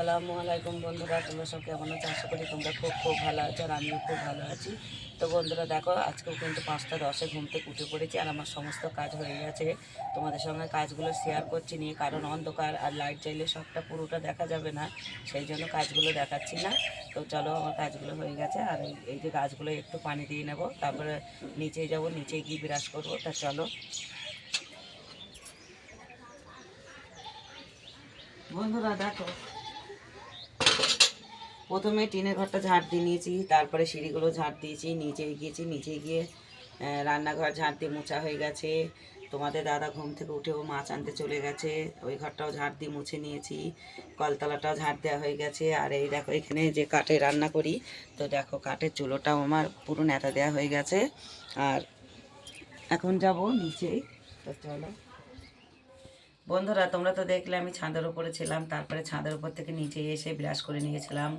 আসসালামু আলাইকুম বন্ধুরা, তোমরা সব কেমন আছো? আশা করি তোমরা খুব খুব ভালো আছো আর আমিও খুব ভালো আছি। তো বন্ধুরা, দেখো, আজকেও কিন্তু পাঁচটা দশে ঘুম থেকে উঠে পড়েছি আর আমার সমস্ত কাজ হয়ে গেছে। তোমাদের সঙ্গে কাজগুলো শেয়ার করছি নিয়ে, কারণ অন্ধকার আর লাইট চাইলে সবটা পুরোটা দেখা যাবে না, সেই জন্য কাজগুলো দেখাচ্ছি না। তো চলো, আমার কাজগুলো হয়ে গেছে, আর এই- যে গাছগুলো একটু পানি দিয়ে নেব, তারপরে নিচে যাব, নিচে গিয়ে বিরাজ করব, তা চলো। বন্ধুরা, দেখো প্রথমে টিনের ঘরটা ঝাঁট দিয়ে নিয়েছি, তারপরে সিঁড়িগুলো ঝাঁট দিয়েছি, নিচে গিয়েছি নিচে গিয়ে রান্নাঘর ঝাঁট দিয়ে মোছা হয়ে গেছে। তোমাদের দাদা ঘুম থেকে উঠেও মাছ আনতে চলে গেছে, ওই ঘরটাও ঝাঁট দিয়ে মুছে নিয়েছি, কলতলাটাও ঝাঁট দেওয়া হয়ে গেছে। আর এই দেখো, এখানে যে কাঠে রান্না করি, তো দেখো কাঠের চুলোটাও আমার পুরো নেতা দেওয়া হয়ে গেছে। আর এখন যাব নিচেই তো চলো। বন্ধুরা, তোমরা তো দেখলে আমি ছাদের উপরে ছিলাম, তারপরে ছাদের উপর থেকে নিচে এসে ব্রাশ করে নিয়েছিলাম।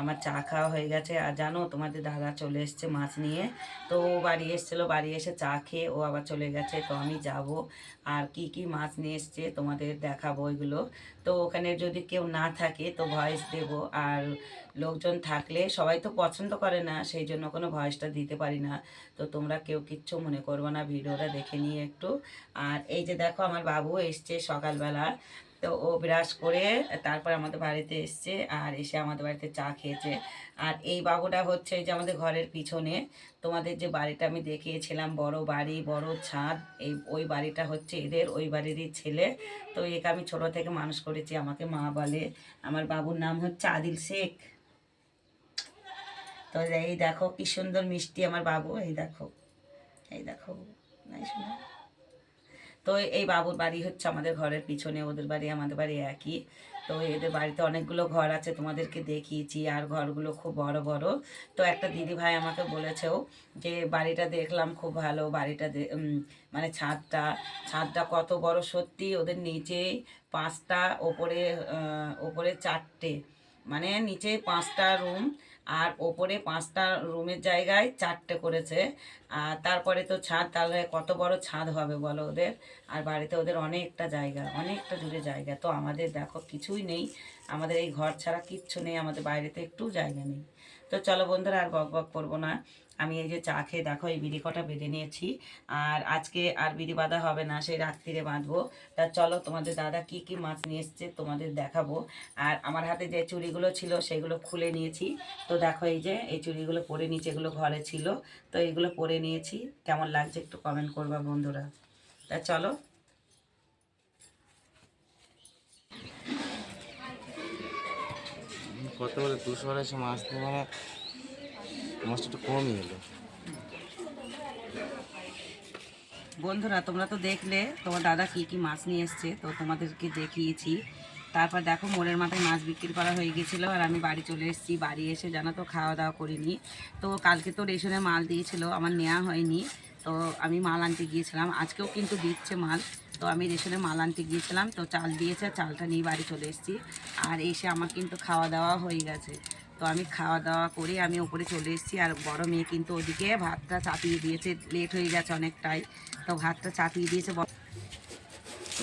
আমার চা খাওয়া হয়ে গেছে, আর জানো, তোমাদের দাদা চলে এসছে মাছ নিয়ে। তো ও বাড়ি এসেছিল, বাড়ি এসে চা খেয়ে ও আবার চলে গেছে। তো আমি যাব, আর কি কি মাছ নিয়ে এসছে তোমাদের দেখাবো ওইগুলো। তো ওখানে যদি কেউ না থাকে, তো ভয়েস দেব। আর লোকজন থাকলে সবাই তো পছন্দ করে না, সেই জন্য কোনো ভয়েসটা দিতে পারি না। তো তোমরা কেউ কিচ্ছু মনে করব না, ভিডিওটা দেখে নিয়ে একটু। আর এই যে দেখো আমার বাবু এসছে সকালবেলা। তো ও ব্রাশ করে তারপর আমাদের বাড়িতে এসছে আর এসে আমাদের বাড়িতে চা খেয়েছে। আর এই বাবুটা হচ্ছে এই যে আমাদের ঘরের পিছনে। তোমাদের যে বাড়িটা আমি দেখিয়েছিলাম, বড় বাড়ি, বড় ছাদ, এই ওই বাড়িটা হচ্ছে এদের, ওই বাড়িরই ছেলে। তো একে আমি ছোট থেকে মানুষ করেছি, আমাকে মা বলে। আমার বাবুর নাম হচ্ছে আদিল শেখ। তো এই দেখো, কি সুন্দর মিষ্টি আমার বাবু, এই দেখো এই দেখো, নাই তো এই বাবুর বাড়ি হচ্ছে আমাদের ঘরের পিছনে, ওদের বাড়ি আমাদের বাড়ি একই। তো এদের বাড়িতে অনেকগুলো ঘর আছে, তোমাদেরকে দেখিয়েছি, আর ঘরগুলো খুব বড় বড়। তো একটা দিদি ভাই আমাকে বলেছেও যে বাড়িটা দেখলাম খুব ভালো, বাড়িটা মানে ছাদটা ছাদটা কত বড় সত্যি, ওদের নিচে পাঁচটা, ওপরে ওপরে চারটে। মানে নিচে পাঁচটা রুম আর ওপরে পাঁচটা রুমের জায়গায় চারটে করেছে। আর তারপরে তো ছাদ, তাহলে কত বড় ছাদ হবে বলো ওদের? আর বাড়িতে ওদের অনেকটা জায়গা, অনেকটা জুড়ে জায়গা। তো আমাদের দেখো কিছুই নেই। আমাদের এই ঘর ছাড়া কিচ্ছু নেই, আমাদের বাইরেতে একটু জায়গা নেই। তো চলো বন্ধুরা, আর বক বক করব না। আমি এই যে চা খেয়ে দেখো, এই বিড়ি কটা বেঁধে নিয়েছি। আর আজকে আর বিড়ি বাঁধা হবে না, সেই রাত্রিরে বাঁধবো। তা চলো, তোমাদের দাদা কি কি মাছ নিয়ে এসছে তোমাদের দেখাবো। আর আমার হাতে যে চুড়িগুলো ছিল, সেগুলো খুলে নিয়েছি। তো দেখো, এই যে, এই চুড়িগুলো পরে নিচে এগুলো ঘরে ছিল। তো এইগুলো পরে নিয়েছি। কেমন লাগছে একটু কমেন্ট করবা বন্ধুরা। তা চলো কত বলে দুশো আড়াইশো মাছ দিয়ে মানে মাছটা একটু কমই এলো বন্ধুরা, তোমরা তো দেখলে, তোমার দাদা কি কি মাছ নিয়ে এসছে, তো তোমাদেরকে দেখিয়েছি। তারপর দেখো, মোড়ের মাথায় মাছ বিক্রি করা হয়ে গেছিল, আর আমি বাড়ি চলে এসেছি, বাড়ি এসে জানো তো খাওয়া দাওয়া করিনি। তো কালকে তো রেশনে মাল দিয়েছিল, আমার নেওয়া হয়নি। তো আমি মাল আনতে গিয়েছিলাম। আজকেও কিন্তু দিচ্ছে মাল। তো আমি রেশনে মাল আনতে গিয়েছিলাম। তো চাল দিয়েছে, চালটা নিয়ে বাড়ি চলে এসেছি। আর এসে আমার কিন্তু খাওয়া দাওয়া হয়ে গেছে। তো আমি খাওয়া দাওয়া করে আমি ওপরে চলে এসেছি। আর বড় মেয়ে কিন্তু ওদিকে ভাতটা চাপিয়ে দিয়েছে। লেট হয়ে গেছে অনেকটাই। তো ভাতটা চাপিয়ে দিয়েছে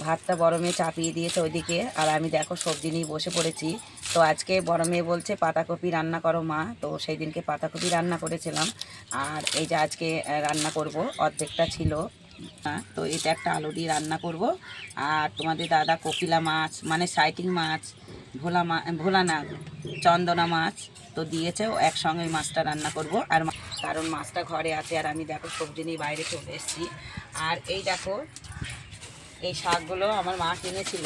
ভাতটা বড় মেয়ে চাপিয়ে দিয়েছে ওইদিকে। আর আমি দেখো সবজি নিয়ে বসে পড়েছি। তো আজকে বড় মেয়ে বলছে, পাতাকপি রান্না করো মা। তো সেই দিনকে পাতাকপি রান্না করেছিলাম। আর এই যে আজকে রান্না করব, অর্ধেকটা ছিল। তো এটা একটা আলু দিয়ে রান্না করব। আর তোমাদের দাদা কপিলা মাছ মানে সাইটিং মাছ, ভোলা মা, ভোলা না, চন্দনা মাছ তো দিয়েছে। ও একসঙ্গে মাছটা রান্না করব। আর কারণ মাছটা ঘরে আছে, আর আমি দেখো সবজি নিয়ে বাইরে চলে এসেছি। আর এই দেখো, এই শাকগুলো আমার মা কিনেছিল।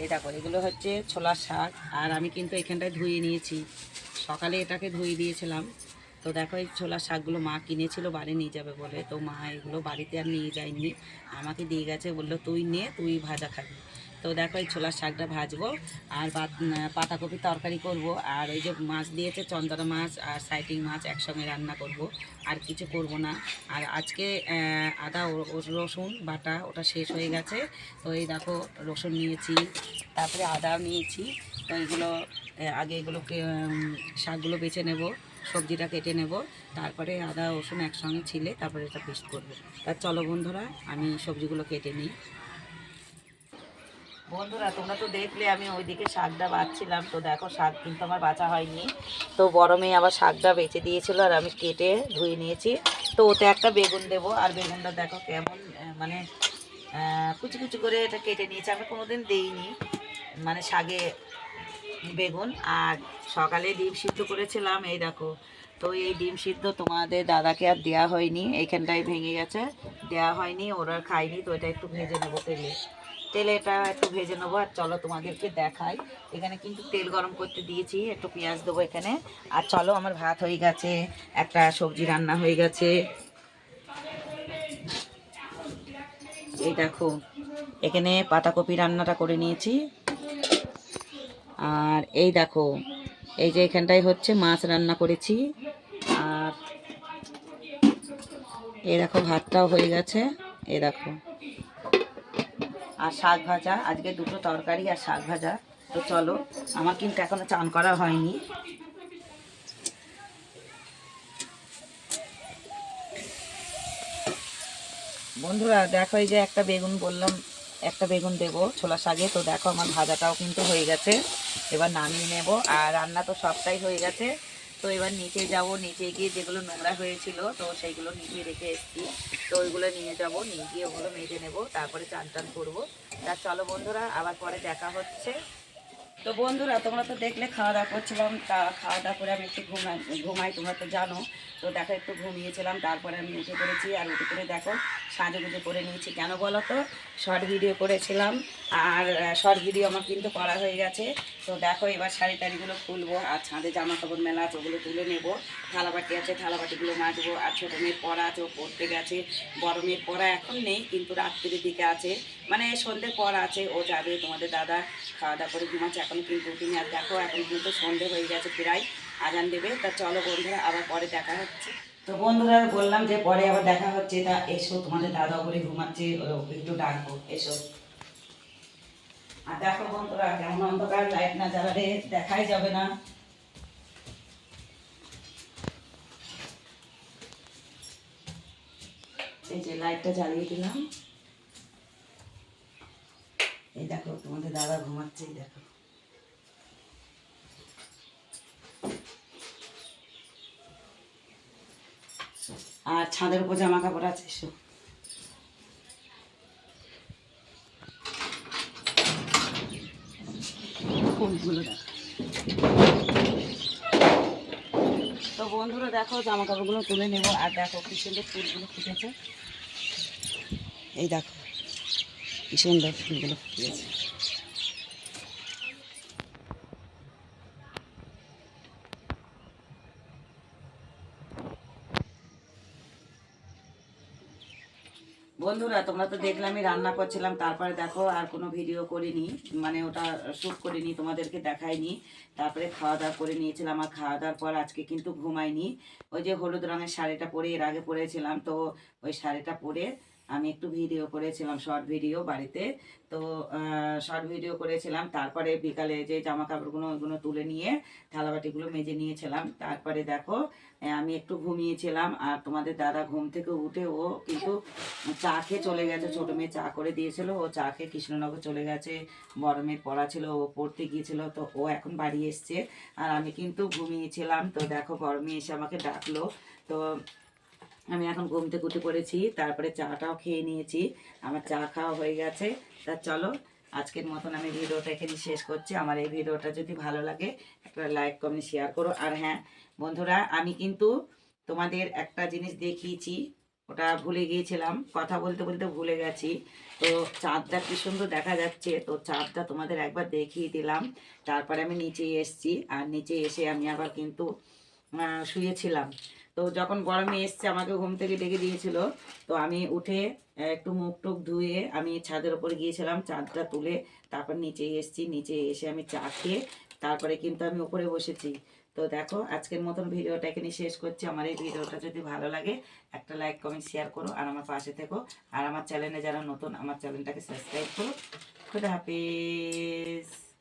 এই দেখো, এগুলো হচ্ছে ছোলার শাক। আর আমি কিন্তু এখানটায় ধুয়ে নিয়েছি। সকালে এটাকে ধুয়ে দিয়েছিলাম। তো দেখো, এই ছোলার শাকগুলো মা কিনেছিল, বাড়ি নিয়ে যাবে বলে। তো মা এগুলো বাড়িতে আর নিয়ে যায়নি। আমাকে দিয়ে গেছে, বলল, তুই নে, তুই ভাজা খাবি। তো দেখো, এই ছোলার শাকটা ভাজবো, আর পাত- পাতাকপি তরকারি করব, আর ওই যে মাছ দিয়েছে, চন্দনা মাছ আর সাইটিং মাছ একসঙ্গে রান্না করব, আর কিছু করব না। আর আজকে আদা রসুন বাটা, ওটা শেষ হয়ে গেছে। তো এই দেখো, রসুন নিয়েছি, তারপরে আদাও নিয়েছি। তো এগুলো আগে এগুলোকে শাকগুলো বেছে নেব। সবজিটা কেটে নেব। তারপরে আদা, রসুন একসঙ্গে ছিলে তারপরে এটা পেস্ট করব। তা চলো বন্ধুরা, আমি সবজিগুলো কেটে নিই। বন্ধুরা, তোমরা তো দেখলে আমি ওইদিকে শাকটা বাঁচছিলাম। তো দেখো, শাক কিন্তু আমার বাঁচা হয়নি। তো মেয়ে আবার শাকটা বেঁচে দিয়েছিল আর আমি কেটে ধুয়ে নিয়েছি। তো ওতে একটা বেগুন দেবো। আর বেগুনটা দেখো কেমন মানে কুচি কুচি করে এটা কেটে নিয়েছি। আমি কোনোদিন দেইনি। মানে শাগে বেগুন আর সকালে ডিম সিদ্ধ করেছিলাম, এই দেখো। তো এই ডিম সিদ্ধ তোমাদের দাদাকে আর দেওয়া হয়নি, এইখানটায় ভেঙে গেছে। দেওয়া হয়নি, ওরা খায়নি, তো এটা একটু ভেজে নেব তেলে। তেলে এটা একটু ভেজে নেব আর চলো তোমাদেরকে দেখাই। এখানে কিন্তু তেল গরম করতে দিয়েছি, একটু পেঁয়াজ দেবো এখানে। আর চলো, আমার ভাত হয়ে গেছে, একটা সবজি রান্না হয়ে গেছে। এই দেখো, এখানে পাতাকপি রান্নাটা করে নিয়েছি। আর এই দেখো, এই যে এখানটায় হচ্ছে মাছ রান্না করেছি। আর এই দেখো, ভাতটাও হয়ে গেছে। এই দেখো। আর শাক ভাজা, আজকে দুটো তরকারি আর শাক ভাজা। তো চলো, আমার কিন্তু এখনও চান করা হয়নি। বন্ধুরা, দেখো এই যে একটা বেগুন বললাম একটা বেগুন দেবো, ছোলা শাকে। তো দেখো আমার ভাজাটাও কিন্তু হয়ে গেছে। এবার নামিয়ে নেব। আর রান্না তো সবটাই হয়ে গেছে। তো এবার নিচে যাব। নিচে গিয়ে যেগুলো নোংরা হয়েছিল, তো সেইগুলো নিচে রেখে এসেছি। তো ওইগুলো নিয়ে যাব। নিয়ে গিয়ে ওগুলো মেজে নেব। তারপরে চান টান করব। তা চলো বন্ধুরা, আবার পরে দেখা হচ্ছে। তো বন্ধুরা, তোমরা তো দেখলে খাওয়া দাওয়া করছিলাম, তা খাওয়া দাওয়া করে আমি একটু ঘুমাই ঘুমাই, তোমরা তো জানো। তো দেখো, একটু ঘুমিয়েছিলাম, তারপরে আমি উঠে পড়েছি, আর উঠে করে দেখো, সাজুগুজু করে নিয়েছি। কেন বলো তো? শর্ট ভিডিও করেছিলাম, আর শর্ট ভিডিও আমার কিন্তু করা হয়ে গেছে। তো দেখো, এবার শাড়ি টাড়িগুলো খুলবো আর ছাদে জামা কাপড় মেলা আছে, ওগুলো তুলে নেব। থালাবাটি আছে, থালাবাটিগুলো মাজবো আর ছোটো মেয়ের পড়া আছে, ও পড়তে গেছে। বড় মেয়ের পড়া এখন নেই, কিন্তু রাত্রির দিকে আছে। মানে সন্ধ্যের পর আছে, ও যাবে, তোমাদের দাদা খাওয়া দাওয়া করে ঘুমাচ্ছে, এখন কিন্তু তুমি আর দেখো, এখন কিন্তু সন্ধে হয়ে গেছে প্রায়, আজান দেবে। তা চলো বন্ধুরা, আবার পরে দেখা হচ্ছে। তো বন্ধুরা, বললাম যে পরে আবার দেখা হচ্ছে। তা এসো, তোমাদের দাদা করে ঘুমাচ্ছে একটু ডাকবো, এসো। আর দেখো বন্ধুরা, কেমন অন্ধকার লাইট না জ্বালালে দেখাই যাবে না। এই যে লাইটটা জ্বালিয়ে দিলাম। এই দেখো, তোমাদের দাদা ঘুমাচ্ছে, এই দেখো। আর ছাদের উপর জামা কাপড় আছে, এসো। তো বন্ধুরা দেখো জামা কাপড়গুলো তুলে নেব। আর দেখো, কি সুন্দর ফুলগুলো ফুটেছে। এই দেখো, কি সুন্দর ফুলগুলো ফুটেছে। বন্ধুরা, তোমরা তো দেখলে আমি রান্না করছিলাম, তারপরে দেখো আর কোনো ভিডিও করিনি মানে ওটা শ্যুট করিনি, তোমাদেরকে দেখাইনি। তারপরে খাওয়া দাওয়া করে নিয়েছিলাম, আর খাওয়া দাওয়ার পর আজকে কিন্তু ঘুমাইনি। ওই যে হলুদ রঙের শাড়িটা পরে এর আগে পরেছিলাম, তো ওই শাড়িটা পরে আমি একটু ভিডিও করেছিলাম শর্ট ভিডিও বাড়িতে। তো শর্ট ভিডিও করেছিলাম, তারপরে বিকালে যে জামা কাপড়গুলো ওইগুলো তুলে নিয়ে থালাবাটিগুলো মেজে নিয়েছিলাম। তারপরে দেখো আমি একটু ঘুমিয়েছিলাম, আর তোমাদের দাদা ঘুম থেকে উঠে ও কিন্তু চা খেয়ে চলে গেছে। ছোটো মেয়ে চা করে দিয়েছিল, ও চা খেয়ে কৃষ্ণনগর চলে গেছে। বড় মেয়ের পড়া ছিল, ও পড়তে গিয়েছিল, তো ও এখন বাড়ি এসছে। আর আমি কিন্তু ঘুমিয়েছিলাম। তো দেখো, বড় মেয়ে এসে আমাকে ডাকলো। তো আমি এখন ঘুম থেকে পড়েছি, তারপরে চাটাও খেয়ে নিয়েছি। আমার চা খাওয়া হয়ে গেছে। তা চলো, আজকের মতন আমি ভিডিওটা এখানে শেষ করছি। আমার এই ভিডিওটা যদি ভালো লাগে, একটা লাইক, কমেন্ট, শেয়ার করো। আর হ্যাঁ বন্ধুরা, আমি কিন্তু তোমাদের একটা জিনিস দেখিয়েছি, ওটা ভুলে গিয়েছিলাম। কথা বলতে বলতে ভুলে গেছি। তো চাঁদটা কি সুন্দর দেখা যাচ্ছে। তো চাঁদটা তোমাদের একবার দেখিয়ে দিলাম। তারপরে আমি নিচে এসেছি। আর নিচে এসে আমি আবার কিন্তু শুয়েছিলাম। তো যখন গরমে এসছে আমাকে ঘুম থেকে ডেকে দিয়েছিল। তো আমি উঠে একটু মুখ টুক ধুয়ে আমি ছাদের ওপর গিয়েছিলাম চাঁদটা তুলে তারপর নিচে এসেছি। নিচে এসে আমি চা খেয়ে তারপরে কিন্তু আমি উপরে বসেছি। তো দেখো, আজকের মতন ভিডিওটা এখানে শেষ করছি। আমার এই ভিডিওটা যদি ভালো লাগে, একটা লাইক, কমেন্ট, শেয়ার করো আর আমার পাশে থেকো। আর আমার চ্যানেলে যারা নতুন, আমার চ্যানেলটাকে সাবস্ক্রাইব করো। খুদা হাফিজ।